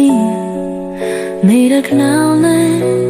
你，你的闹铃。